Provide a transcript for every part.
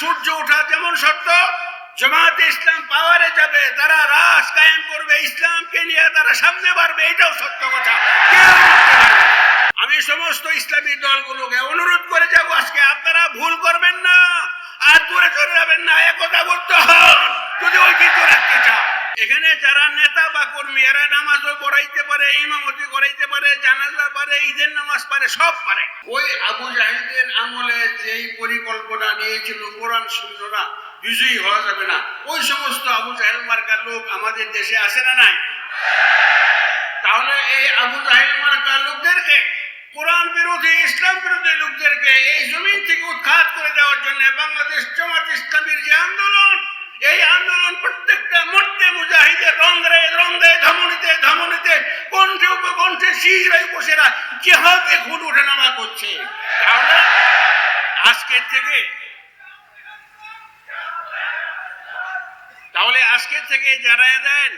সূর্য ওঠা যেমন সত্য জমাতে ইসলাম পাওয়ারে যাবে, তারা রাস কায়েম করবে, ইসলামকে নিয়ে তারা সামনে বাড়বে, এটাও সত্য কথা। আমি সমস্ত ইসলামী দলগুলোকে অনুরোধ করে যাব আজকে, আপনারা ভুল করবেন না, আর দূরে চলে যাবেন না একতা করতে হন যদি ঐতিহ্য রাখতে চান। এখানে যারা নেতা বা কর্মী, এরা নামাজও পড়াইতে পারে, ইমামতি করাইতে পারে, জানাজা পারে, ঈদের নামাজ পারে, সব পারে। ওই আবু জাহিদের আমলে যেই পরিকল্পনা নিয়েছিল কোরআন শূন্যরা বিজয়ী হওয়া যাবে না। ওই সমস্ত আবু জাহেল মার্কার লোক আমাদের দেশে আসে না নাই? তাহলে এই আবু জাহেল মার্কা লোকদেরকে, কোরআন বিরোধী, ইসলাম বিরোধী লোকদেরকে এই জমিন থেকে উৎখাত করে দেওয়ার জন্য বাংলাদেশ জামাত ইসলামীর যে আন্দোলন এই আন্দোলন প্রত্যেকটা মর্তে মুজাহিদের রঙ্গে রঙ্গে ধমনিতে ধমনিতে, কণ্ঠে, উপকণ্ঠে শিশরাই বসেরা যেভাবে খুন উঠে নামা করছে। তাহলে আজকের থেকে তাহলে আজকের থেকে যারা দেন,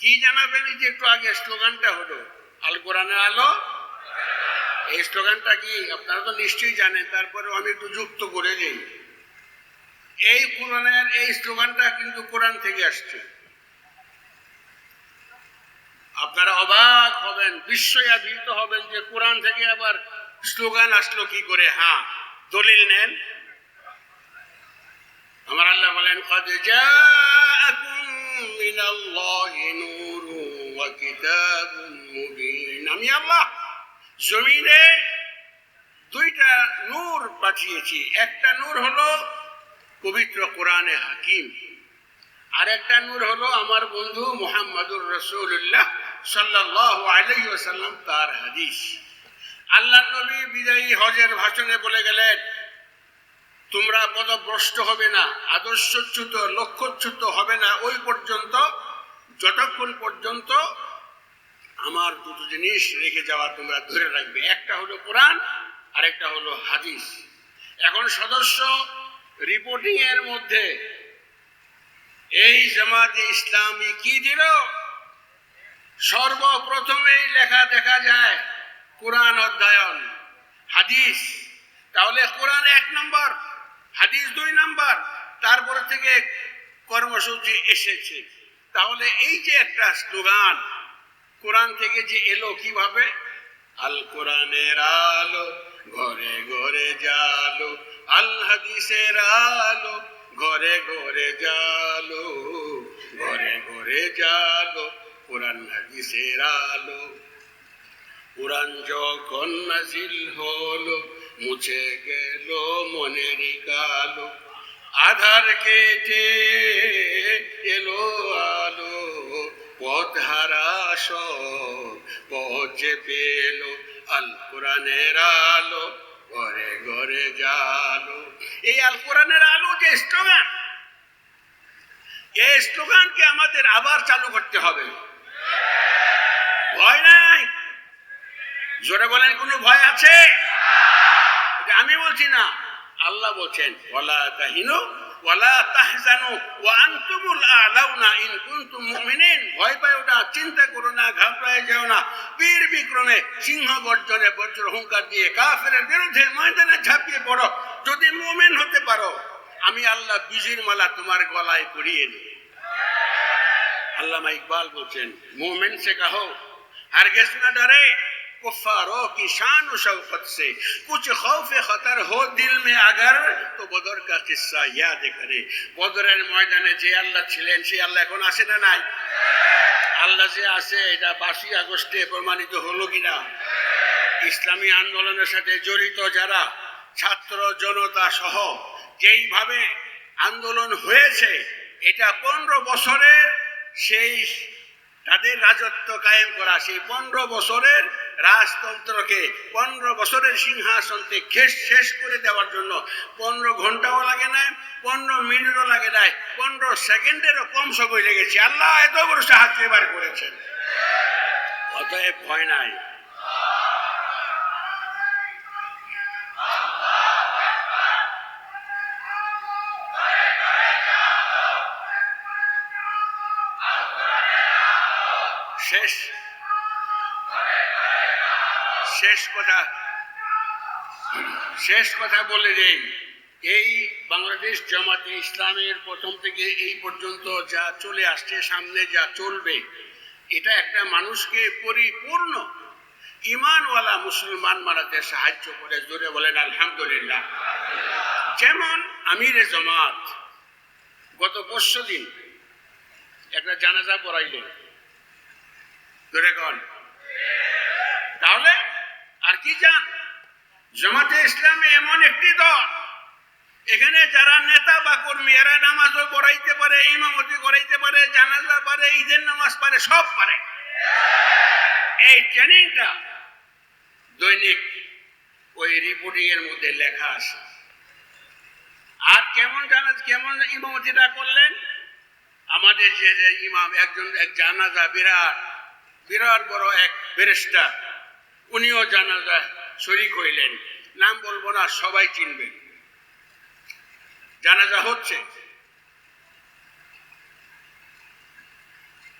কি জানাবেন? যে একটু আগে স্লোগানটা হলো, আল কোরআনের আলো। এই স্লোগানটা কি আপনারা তো নিশ্চয়ই জানেন তারপরে আমি একটু যুক্ত করে দিই। এই কোরআনের এই স্লোগানটা কিন্তু কোরআন থেকে আসছে। আপনারা অবাক হবেন বিস্ময়া ভীত হবেন যে কোরআন থেকে আবার স্লোগান আসলো কি করে? হ্যাঁ দলিল নেন। আমার আল্লাহ বলেন আমি আল্লাহ জমিনে দুইটা নূর পাঠিয়েছি। একটা নূর হলো পবিত্র কোরআনে হাকিম। আর একটা নূর হলো আমার বন্ধু মোহাম্মদুর রসুল্লাহ সাল্লাহ আলাই তার হাদিস। আল্লাহ নবী বিদায়ী হজের ভাষণে বলে গেলেন, তোমরা পদভ্রষ্ট হবে না, আদর্শচ্যুত, লক্ষ্যচ্যুত হবে না। ওই পর্যন্ত, যতক্ষণ পর্যন্ত আমার দুটো জিনিস রেখে যাওয়া তোমরা ধরে রাখবে। একটা হলো কোরআন আর একটা হলো হাদিস। এখন সদস্য রিপোর্টিং এর মধ্যে। এই জামাতে ইসলামী কি দিল? সর্বপ্রথমেই লেখা দেখা যায়, কোরআন অধ্যয়ন। হাদিস। তাহলে কোরআন এক নম্বর, হাদিস দুই নম্বর, তারপরে থেকে কর্মসূচি এসেছে। তাহলে এই যে একটা স্লোগান, কোরআন থেকে যে এলো কীভাবে? আল কোরআনের আলো। ঘরে ঘরে জালো আল হাদিসের আলো, ঘরে ঘরে জালো, ঘরে ঘরে জালো, কোরআন হাদিসের আলো। কোরআন যখন নাজিল হলো, মুছে গেল মনের কালো। আধার কেটে এলো আলো, পথ হারা সব পথে পেল। আল কোরআনের আলো, ঘরে ঘরে জালো। এই আল কোরআনের আলো যে স্লোগান, এই স্লোগানকে আমাদের আবার চালু করতে হবে। ভয় নাই? জোরে বলেন, কোনো ভয় আছে? আমি বলছি না, আল্লাহ বলছেন, ওয়ালা তাহিনু ولا تحزنوا وانتم الاعلون ان ইন مؤمنين মুমিনিন। ভয় পাও না চিন্তা করো না, ঘাবড়ায় যেও না। বীর বিক্রমে সিংহ গর্জনে বজ্র হুঙ্কার দিয়ে কাফেরের বিরুদ্ধে ময়দানে ঝাঁপিয়ে পড়ো। যদি মুমিন হতে পারো, আমি আল্লাহ বিজির মালা তোমার গলায় পরিয়ে দিই আল্লামা ইকবাল বলছেন, মুমিন সে কাহো হারগেস না ডরে कुफारों की शान और शौकत से कुछ खौफ खतर हो दिल में अगर तो बदर का किस्सा याद करे বদরের ময়দানে যে আল্লাহ ছিলেন সেই আল্লাহ এখন আসে না নাই আল্লাহ যে আছে এটা বাসি আগস্টে প্রমাণিত হলো কিনা ইসলামী আন্দোলনের সাথে জড়িত যারা ছাত্র জনতা সহ যেইভাবে আন্দোলন হয়েছে এটা পনেরো বছরের সেই তাদের রাজত্ব কায়েম করা সেই পনেরো বছরের রাজতন্ত্রকে পনেরো বছরের সিংহাসনকে খেস শেষ করে দেওয়ার জন্য পনেরো ঘন্টাও লাগে না পনেরো মিনিটও লাগে নাই, পনেরো সেকেন্ডেরও কম সময় লেগেছে। আল্লাহ এত বড় সাহায্য এবার করেছেন। অতএব ভয় নাই। শেষ শেষ কথা শেষ কথা বলে দেই, এই বাংলাদেশ জামাতে ইসলামের প্রথম থেকে এই পর্যন্ত যা চলে আসছে, সামনে যা চলবে, এটা একটা মানুষকে পরিপূর্ণ ইমানওয়ালা মুসলমান মানাতে সাহায্য করে। জোরে বলেন, আলহামদুলিল্লাহ। যেমন আমিরে জামাত গত পরশু দিন একটা জানাজা পড়াইলেন। জোরে কন। কি চান জামাতে ইসলামে এমন একটি দল, এখানে যারা নেতা বা কর্মী, এরা নামাজও পড়াইতে পারে, ইমামতি করাইতে পারে, জানাজা পারে, ঈদের নামাজ পারে, সব পারে। এই ট্রেনিংটা দৈনিক ওই রিপোর্টিং এর মধ্যে লেখা আছে। আর কেমন জানাজ, কেমন ইমামতিটা করলেন? আমাদের যে ইমাম, একজন, এক জানাজা বিরাট বিরাট বড় এক বেরেস্টার উনিও জানাজা শরিক হইলেন। নাম বলব না, সবাই চিনবেন। জানাজা হচ্ছে।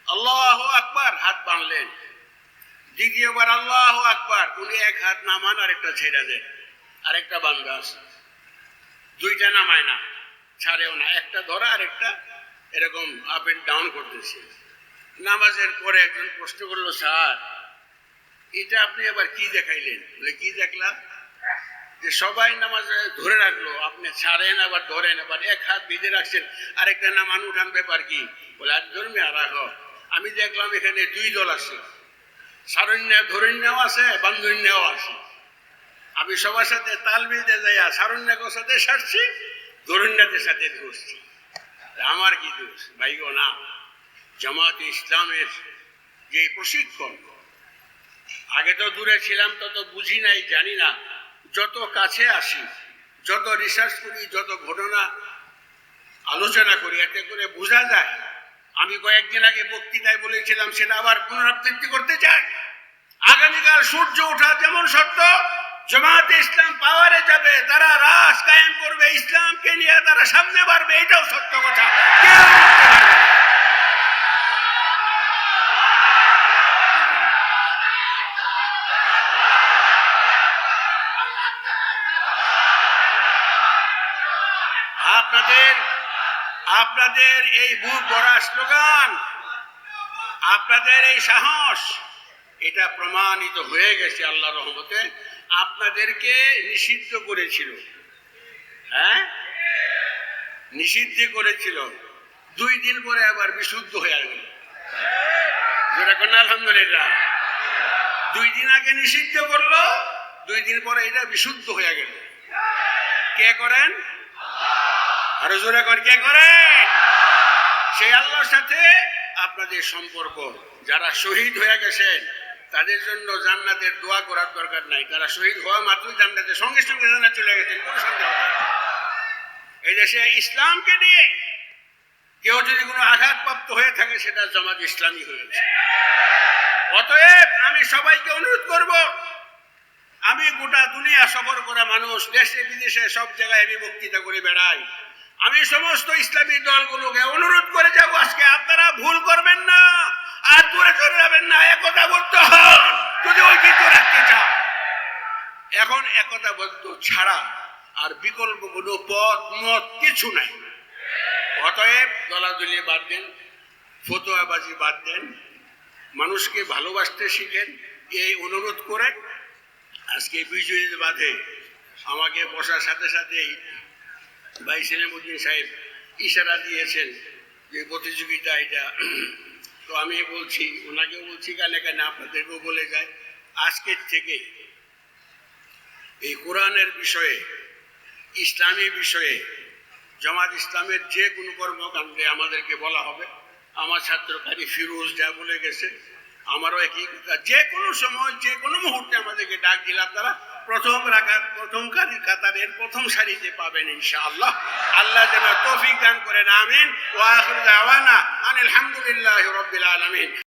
আল্লাহ আকবার, হাত বাঁধলেন। দ্বিতীয়বার আল্লাহ আকবার, উনি এক হাত নামান, আরেকটা ছেড়ে দেন। আরেকটা বান্ধা আছে। দুইটা নামায় না, ছাড়েও না। একটা ধরা, আরেকটা এরকম আপ এন্ড ডাউন করতেছে। নামাজের পরে একজন প্রশ্ন করল, স্যার এটা আপনি আবার কি দেখাইলেন? বলে কি দেখলাম? যে সবাই নামাজে ধরে রাখল, আপনি ছাড়েন আবার ধরেন, আবার এক হাত বেঁধে রাখছেন, আরেকটা নামান উঠান, ব্যাপার কি? বলে, আর ধর্মে আর রাখো। আমি দেখলাম এখানে দুই দল আছে। সারণ্য ধরণ্যাও আছে বান্ধন্যাও আছে। আমি সবার সাথে তাল মিলতে যাইয়া সারণ্যাকের সাথে সারছি ধরণ্যাদের সাথে ধরছি আমার কি দোষ? ভাইগো, না। জামাত ইসলামের যে প্রশিক্ষণ আগে তো দূরে ছিলাম, তত বুঝি নাই, জানি না। যত কাছে আসি, যত রিসার্চ করি, যত ঘটনা আলোচনা করি, এতে করে বোঝা যায়। আমি কয়েকদিন আগে বক্তৃতায় বলেছিলাম, সেটা আবার পুনরাবৃত্তি করতে চাই। আগামীকাল সূর্য ওঠা যেমন সত্য জামাতে ইসলাম পাওয়ারে যাবে, তারা রাস কায়েম করবে, ইসলামকে নিয়ে তারা সামনে বাড়বে, এটাও সত্য কথা। আপনাদের এই বুক ভরা স্লোগান, আপনাদের এই সাহস, এটা প্রমাণিত হয়ে গেছে আল্লাহ রহমতে, আপনাদেরকে নিষিদ্ধ করেছিল। হ্যাঁ? নিষিদ্ধ করেছিল। দুই দিন পরে আবার বিশুদ্ধ হয়ে গেল। আলহামদুলিল্লাহ। দুই দিন আগে নিষিদ্ধ করল, দুই দিন পরে এটা বিশুদ্ধ হয়ে গেল। কে করেন? আরও জোরে কর, কে করে সেই আল্লাহর সাথে আপনাদের সম্পর্ক। যারা শহীদ হয়ে গেছেন, তাদের জন্য জান্নাতের দোয়া করার দরকার নাই। তারা শহীদ হওয়া মাত্রই জান্নাতের সঙ্গে সঙ্গে জান্নাত চলে গেছেন, কোনো সন্দেহ এই দেশে ইসলামকে নিয়ে কেউ যদি কোনো আঘাতপ্রাপ্ত হয়ে থাকে, সেটা জামাত ইসলামী হয়েছে অতএব আমি সবাইকে অনুরোধ করব, আমি গোটা দুনিয়া সফর করা মানুষ, দেশে বিদেশে সব জায়গায় আমি বক্তৃতা করে বেড়াই। আমি সমস্ত ইসলামী দলগুলোকে অনুরোধ করে যাব, আজকে আপনারা ভুল করবেন না, আর দূরে চলে যাবেন না, একতা বলতে হন যদি ঐতিহ্য রাখতে চান। এখন একতা বদ্ধ ছাড়া আর বিকল্প কোনো পথ, মত কিছু নাই। অতএব দলাদলি বাদ দেন, ফতোয়াবাজি বাদ দেন, মানুষকে ভালোবাসতে শিখেন, এই অনুরোধ করে আজকে বিজয়ীর বাদে আমাকে বসার সাথে সাথেই ভাই সেলিমুদ্দিন সাহেব ইশারা দিয়েছেন যে প্রতিযোগিতা এটা। তো আমি বলছি, ওনাকেও বলছি, কানে কানে আপনাদেরকেও বলে যায়। আজকের থেকে এই কোরআনের বিষয়ে, ইসলামী বিষয়ে, জামাত ইসলামের যে কোনো কর্মকাণ্ডে আমাদেরকে বলা হবে। আমার ছাত্র কারি ফিরোজ যা বলে গেছে, আমারও একই কথা। যে কোনো সময়, যে কোনো মুহূর্তে আমাদেরকে ডাক দিলাম আপনারা প্রথম রাখার প্রথম কাতারের প্রথম সারিতে পাবেন ইনশাআল্লাহ। আল্লাহ যেন তৌফিক দান করেন, আমিন। ওয়া আখির দাওয়ানা আনিল হামদুলিল্লাহি আলামিন।